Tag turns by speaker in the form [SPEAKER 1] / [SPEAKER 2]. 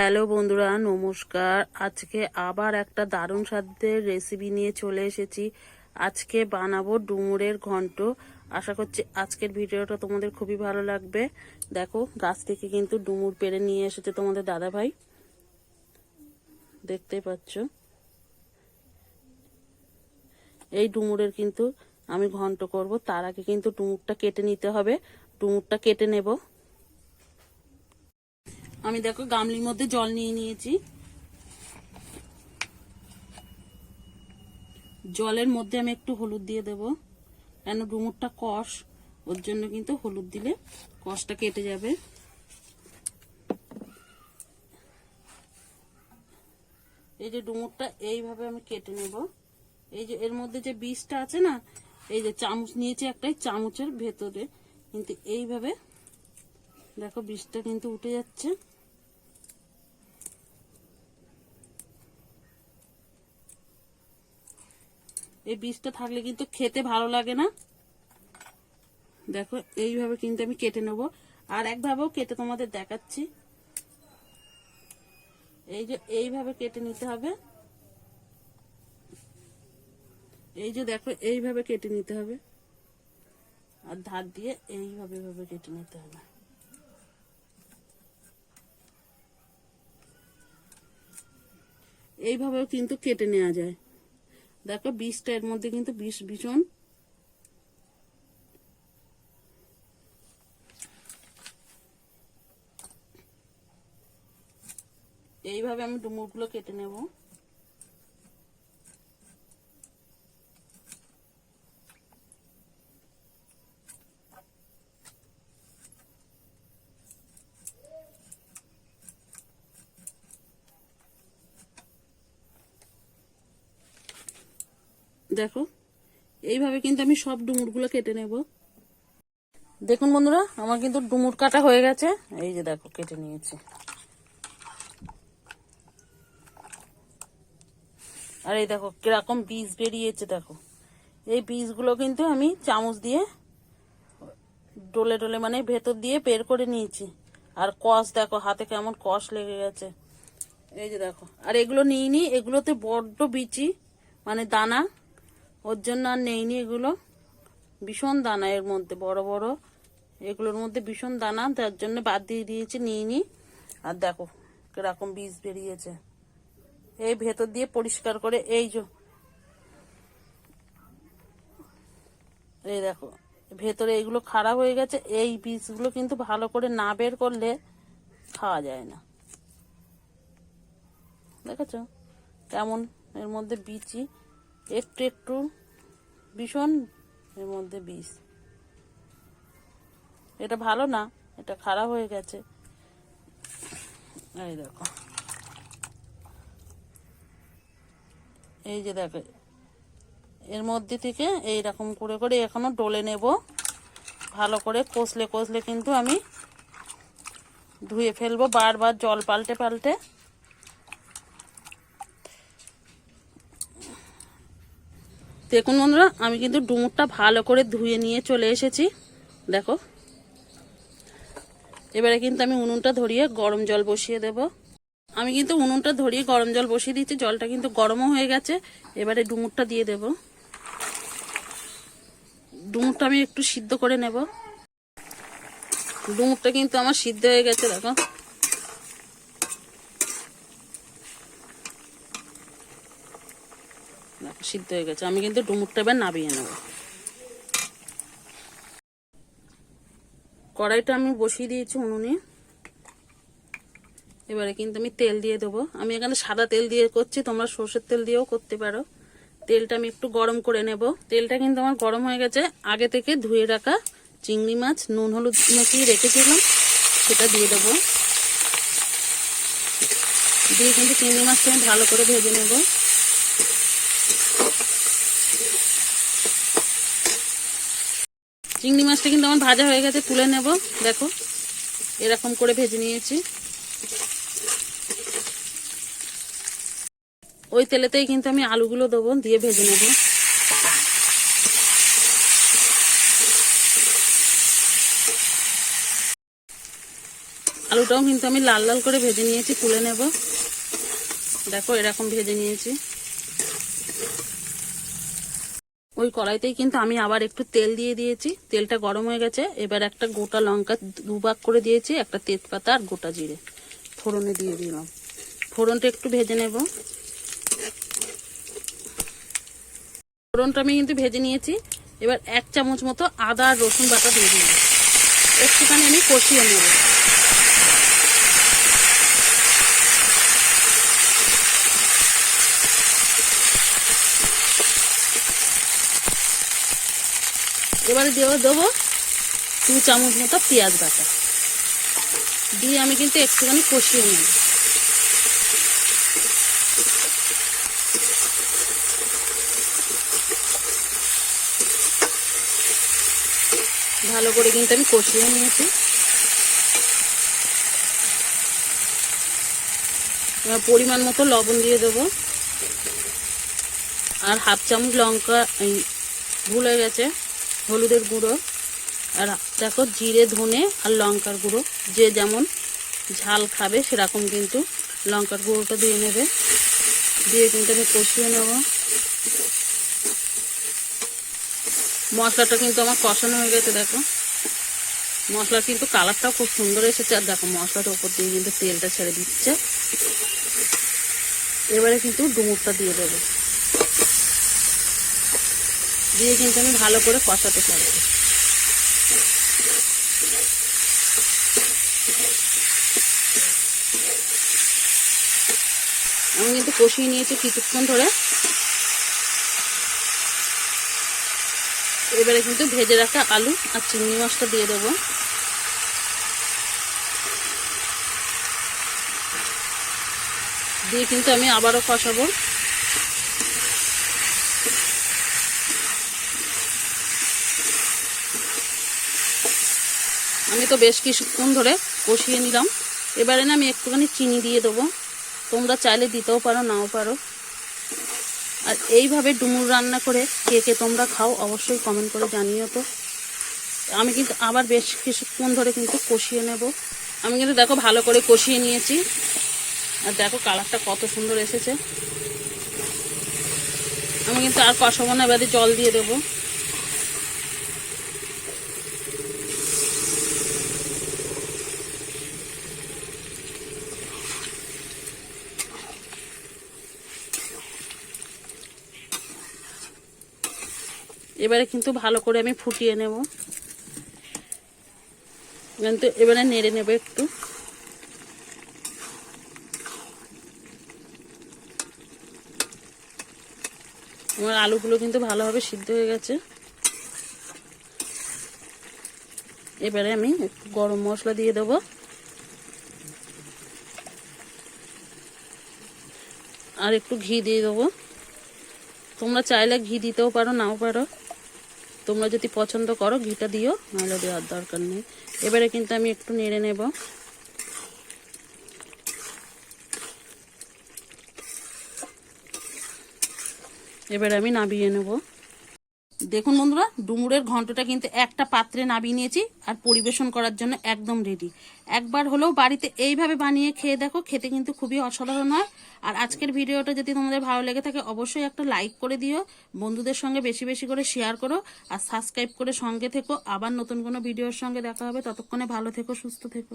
[SPEAKER 1] Hello বন্ধুরা, নমস্কার। আজকে আবার একটা দারুণ স্বাদের রেসিপি নিয়ে চলে এসেছি। আজকে বানাবো ডুমুরের ঘন্ট। আশা করছি আজকের ভিডিওটা তোমাদের খুবই ভালো লাগবে। দেখো, গাছ থেকে কিন্তু ডুমুর পেরে নিয়ে এসেছে তোমাদের দাদা ভাই দেখতেই পাচ্ছ? এই ডুমুরের কিন্তু আমি ঘন্ট করব। তার আগে কিন্তু ডুমুরটা কেটে নিতে হবে। ডুমুরটা কেটে নেব। আমি দেখো গামলির মধ্যে জল নিয়ে নিয়েছি। জলের মধ্যে আমি একটু হলুদ দিয়ে দেব। কেন ডুমুরটা কষ, ওর জন্য কিন্তু হলুদ দিলে কষটা কেটে যাবে। এই যে ডুমুরটা এইভাবে আমি কেটে নেব। এই যে এর মধ্যে যে বীজটা আছে না, এই যে চামচ নিয়েছি একটাই চামচের ভেতরে। কিন্তু এইভাবে দেখো বীজটা কিন্তু উঠে যাচ্ছে। এই বীজটা থাকলে কিন্তু খেতে ভালো লাগে না। দেখো, এইভাবে কিন্তু আমি কেটে নেব। আর একভাবেও কেটে তোমাদের দেখাচ্ছি। এই যে, এইভাবে কেটে নিতে হবে। এই যে দেখো, এইভাবে কেটে নিতে হবে। আর ধার দিয়ে এইভাবে ভাবে কেটে নিতে হবে। এইভাবেও কিন্তু কেটে নেওয়া যায়। দেখো বিষটা এর মধ্যে কিন্তু বিষ ভীষণ। এইভাবে আমি ডুমুরগুলো কেটে নেব। দেখো, এইভাবে কিন্তু আমি সব ডুমুরগুলো কেটে নেব। দেখুন বন্ধুরা, আমার কিন্তু ডুমুর কাটা হয়ে গেছে। এই যে দেখো, কেটে নিয়েছি। আর এই দেখো, কীরকম বীজ বেরিয়েছে, দেখো। এই বীজগুলো কিন্তু আমি চামচ দিয়ে ডলে ডলে মানে ভেতর দিয়ে বের করে নিয়েছি। আর কষ, দেখো, হাতে কেমন কষ লেগে গেছে। এই যে দেখো, আর এগুলো নিইনি, এগুলোতে বড্ড বিচি মানে দানা। ওর জন্য আর নেইনি এগুলো। ভীষণ দানা এর মধ্যে, বড় বড়। এগুলোর মধ্যে ভীষণ দানা, তার জন্য বাদ দিয়ে দিয়েছি, নিইনি। আর দেখো, কীরকম বীজ বেরিয়েছে। এই ভেতর দিয়ে পরিষ্কার করে, এই যে। এই দেখো, ভেতরে এইগুলো খারাপ হয়ে গেছে, এই বীজগুলো কিন্তু ভালো করে না বের করলে খাওয়া যায় না। দেখেছ? কেমন এর মধ্যে বিচি। একটু একটু ভীষণ এর মধ্যে বিষ এটা ভালো না, এটা খারাপ হয়ে গেছে। এই দেখো। এই যে দেখো, এর মধ্যে থেকে এই রকম করে করে এখনও ডলে নেব। ভালো করে কষলে কষলে কিন্তু আমি ধুয়ে ফেলব, বারবার জল পাল্টে পাল্টে। দেখুন বন্ধুরা, আমি কিন্তু ডুমুরটা ভালো করে ধুয়ে নিয়ে চলে এসেছি। দেখো। এবারে কিন্তু আমি উনুনটা ধরিয়ে গরম জল বসিয়ে দেব। আমি কিন্তু উনুনটা ধরিয়ে গরম জল বসিয়ে দিচ্ছি, জলটা কিন্তু গরমও হয়ে গেছে। এবারে ডুমুরটা দিয়ে দেব। ডুমুরটা আমি একটু সিদ্ধ করে নেব। ডুমুরটা কিন্তু আমার সিদ্ধ হয়ে গেছে, দেখো। সিদ্ধ হয়ে গেছে। আমি কিন্তু ডুমুরটা এবার নাবিয়ে নেব। কড়াইটা আমি বসিয়ে দিয়েছি উনুনে। এবারে কিন্তু আমি তেল দিয়ে দেবো। আমি এখানে সাদা তেল দিয়ে করছি, তোমরা সর্ষের তেল দিয়েও করতে পারো। তেলটা আমি একটু গরম করে নেব। তেলটা কিন্তু আমার গরম হয়ে গেছে। আগে থেকে ধুয়ে রাখা চিংড়ি মাছ, নুন হলুদ মাখিয়ে রেখেছিলাম, সেটা দিয়ে দেবো। দিয়ে কিন্তু চিংড়ি মাছটা আমি ভালো করে ভেজে নেব। চিংড়ি মাছটা কিন্তু আমার ভাজা হয়ে গেছে, তুলে নেব। দেখো, এরকম করে ভেজে নিয়েছি। ওই তেলেতেই কিন্তু আমি আলুগুলো দেবো, দিয়ে ভেজে নেব। আলুটাও কিন্তু আমি লাল লাল করে ভেজে নিয়েছি, তুলে নেব। দেখো, এরকম ভেজে নিয়েছি। ওই কড়াইতেই কিন্তু আমি আবার একটু তেল দিয়ে দিয়েছি। তেলটা গরম হয়ে গেছে। এবার একটা গোটা লঙ্কা দুভাগ করে দিয়েছি, একটা তেজপাতা আর গোটা জিরে। ফোড়নে দিয়ে দিলাম। ফোড়নটা একটু ভেজে নেব। ফোড়নটা আমি কিন্তু ভেজে নিয়েছি। এবার এক চামচ মতো আদা আর রসুন বাটা দিয়ে দিলাম। একটুখানি আমি কষিয়ে নেব। এবারে দেবো দেবো দু চামচ মতো পেঁয়াজ বাটা। দিয়ে আমি কিন্তু একটুখানি কষিয়ে নেব। ভালো করে কিন্তু আমি কষিয়ে নিয়েছি। এবার পরিমাণ মতো লবণ দিয়ে দেবো। আর হাফ চামচ লঙ্কা ভুলে গেছে। হলুদের গুঁড়ো, আর দেখো জিরে, ধনে আর লঙ্কার গুঁড়ো। যে যেমন ঝাল খাবে, সেরকম কিন্তু লঙ্কার গুঁড়োটা দিয়ে নেবে। দিয়ে কিন্তু আমি কষিয়ে নেব। মশলাটা কিন্তু আমার কষানো হয়ে গেছে, দেখো। মশলার কিন্তু কালারটাও খুব সুন্দর এসেছে। আর দেখো মশলাটার উপর দিয়ে কিন্তু তেলটা ছেড়ে দিচ্ছে। এবারে কিন্তু ডুমুরটা দিয়ে দেবো। দিয়ে কিন্তু আমি ভালো করে কষাতে পারব। আমি কিন্তু কষিয়ে নিয়েছি কিছুক্ষণ ধরে। এবারে কিন্তু ভেজে রাখা আলু আর চিংড়ি মাছটা দিয়ে দেবো। দিয়ে কিন্তু আমি আবারও কষাবো। আমি তো বেশ কিছুক্ষণ ধরে কষিয়ে নিলাম। এবারে না আমি একটুখানি চিনি দিয়ে দেবো। তোমরা চাইলে দিতেও পারো, নাও পারো। আর এইভাবে ডুমুর রান্না করে কে কে তোমরা খাও অবশ্যই কমেন্ট করে জানিও তো। আমি কিন্তু আবার বেশ কিছুক্ষণ ধরে কিন্তু কষিয়ে নেব। আমি কিন্তু দেখো ভালো করে কষিয়ে নিয়েছি। আর দেখো কালারটা কত সুন্দর এসেছে। আমি কিন্তু আর কষাবো না, এবারে জল দিয়ে দেবো। এবারে কিন্তু ভালো করে আমি ফুটিয়ে নেব। কিন্তু এবারে নেড়ে নেব একটু। আমার আলুগুলো কিন্তু ভালোভাবে সিদ্ধ হয়ে গেছে। এবারে আমি একটু গরম মশলা দিয়ে দেবো। আর একটু ঘি দিয়ে দেবো। তোমরা চাইলে ঘি দিতেও পারো, নাও পারো। তোমরা যদি পছন্দ করো, ঘিটা দিও, নাহলে দেওয়ার দরকার নেই। এবারে কিন্তু আমি একটু নেড়ে নেব। এবারে আমি নাবিয়ে নেব। দেখুন বন্ধুরা, ডুমুরের ঘন্টটা কিন্তু একটা পাত্রে নাবিয়ে নিয়েছি আর পরিবেশন করার জন্য একদম রেডি একবার হলেও বাড়িতে এইভাবে বানিয়ে খেয়ে দেখো, খেতে কিন্তু খুবই অসাধারণ হয়। আর আজকের ভিডিওটা যদি তোমাদের ভালো লেগে থাকে, অবশ্যই একটা লাইক করে দিও, বন্ধুদের সঙ্গে বেশি বেশি করে শেয়ার করো, আর সাবস্ক্রাইব করে সঙ্গে থেকো। আবার নতুন কোনো ভিডিওর সঙ্গে দেখা হবে, ততক্ষণে ভালো থেকো, সুস্থ থেকো।